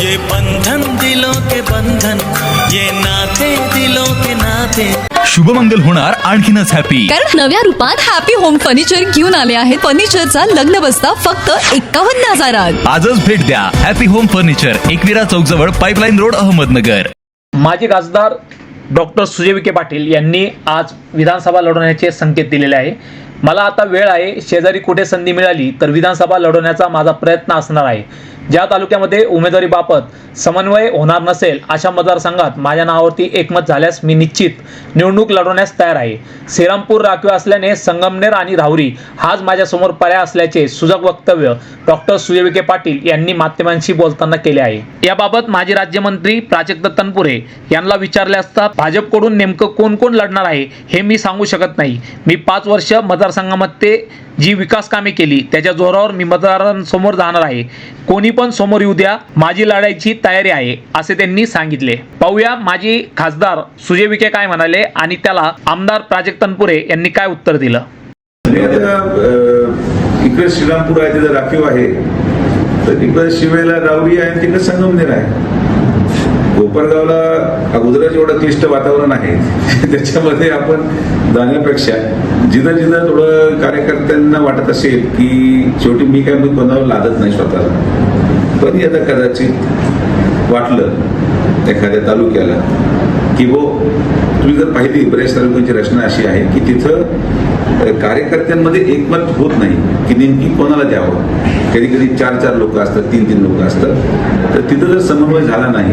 ये बंधन दिलों के बंधन ये नाते दिलों के नाते। शुभमंगल होणार आणखीनच हॅपी कारण नव्या रूपात हॅपी होम फर्निचर घेऊन आले आहेत. फर्निचरचा लग्न बसता फक्त एकावन्न हजारात. आजच भेट द्या. हॅपी होम फर्निचर एकविरा चौक जवळ पाईपलाईन रोड अहमदनगर. माजी खासदार डॉक्टर सुजय विखे पाटील यांनी आज विधानसभा लढवण्याचे संकेत दिलेले आहे. मला आता वेळ आहे. शेजारी कुठे संधी मिळाली तर विधानसभा लढवण्याचा माझा प्रयत्न असणार आहे. ज्या तालुक्यामध्ये उमेदवारीबाबत समन्वय होणार नसेल अशा मतदारसंघात माझ्या नावावरती एकमत झाल्यास मी निश्चित निवडणूक लढवण्यास तयार आहे. श्रीरामपूर राखीव असल्याने संगमनेर आणि राहुरी हाच माझ्यासमोर पर्याय असल्याचे सुजक वक्तव्य डॉक्टर सुजय विखे पाटील यांनी माध्यमांशी बोलताना केले आहे. याबाबत माजी राज्यमंत्री प्राजक्त तनपुरे यांना विचारले असता भाजपकडून नेमकं कोण कोण लढणार आहे हे मी सांगू शकत नाही. मी पाच वर्ष मतदारसंघामध्ये जी विकास कामे केली त्याच्या जोरावर मी मतदारांसमोर जाणार आहे. कोणी पण समोर येऊ द्या माझी लढाईची तयारी आहे असे त्यांनी सांगितले. पाहूया माजी खासदार सुजय विखे काय म्हणाले आणि त्याला आमदार प्राजक्त तनपुरे यांनी काय उत्तर दिलं? इकडे श्रीरामपूर आहे तिथं राखीव आहे. तर तिकडे शिवेला रावरी आहे तिकडे संगमनेर आहे. कोपरगावला अगोदरच एवढं क्लिष्ट वातावरण आहे. त्याच्यामध्ये आपण जाण्यापेक्षा जिथं जिथं थोडं कार्यकर्त्यांना वाटत असेल की शेवटी मी काय मी कोणावर लादत नाही स्वतःला पण आता कदाचित वाटलं एखाद्या तालुक्याला की वो तुम्ही जर पाहिली बऱ्याच तालुक्यांची रचना अशी आहे की तिथं कार्यकर्त्यांमध्ये एकमत होत नाही की नेमकी कोणाला द्यावं. कधी कधी चार चार लोक असतात तीन तीन लोक असतात. तर तिथं जर समन्वय झाला नाही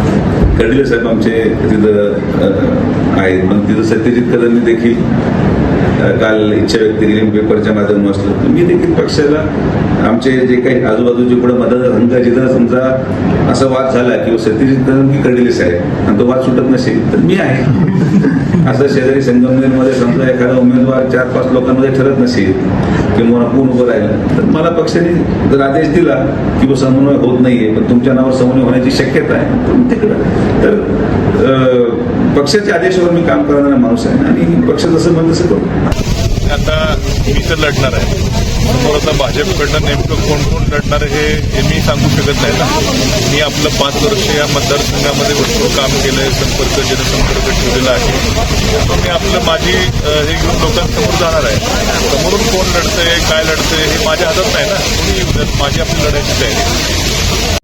राहुरीमध्ये साहेब आमचे तिथं आहेत. पण तिथं सत्यजित कदमनी देखील काल इच्छा व्यक्त केली. पेपरच्या माध्यमातून असलं मी देखील पक्षाला आमचे जे काही आजूबाजूचे पुढे मतदारसंघ जिथं समजा असा वाद झाला किंवा सत्यजित कदम की कडले साहेब आणि तो वाद सुटत नसेल तर मी आहे. असं शेजारी संगमनेरमध्ये समजा एखादा उमेदवार चार पाच लोकांमध्ये ठरत नसेल किंवा कोण उभं राहिलं तर मला पक्षाने जर आदेश दिला की समन्वय होत नाहीये पण तुमच्या नावावर समन्वय होण्याची शक्यता आहे तिकडं पक्षाच्या आदेशावर मी काम करणारा माणूस आहे आणि पक्ष जसं म्हणत तसं करू. आता मी तर लढणार आहे. समोर आता भाजपकडनं नेमकं कोण कोण लढणार आहे हे हे मी सांगू शकत नाही ना. मी आपलं पाच वर्ष या मतदारसंघामध्ये भरपूर काम केलंय संपर्क जनसंपर्क ठेवलेला आहे. त्यामुळे मी आपलं माझी हे घेऊन लोकांसमोर जाणार आहे. समोरून कोण लढतंय काय लढतंय हे माझ्या हातात नाही ना. कोणी माझी आपली लढायची तयारी. आहे.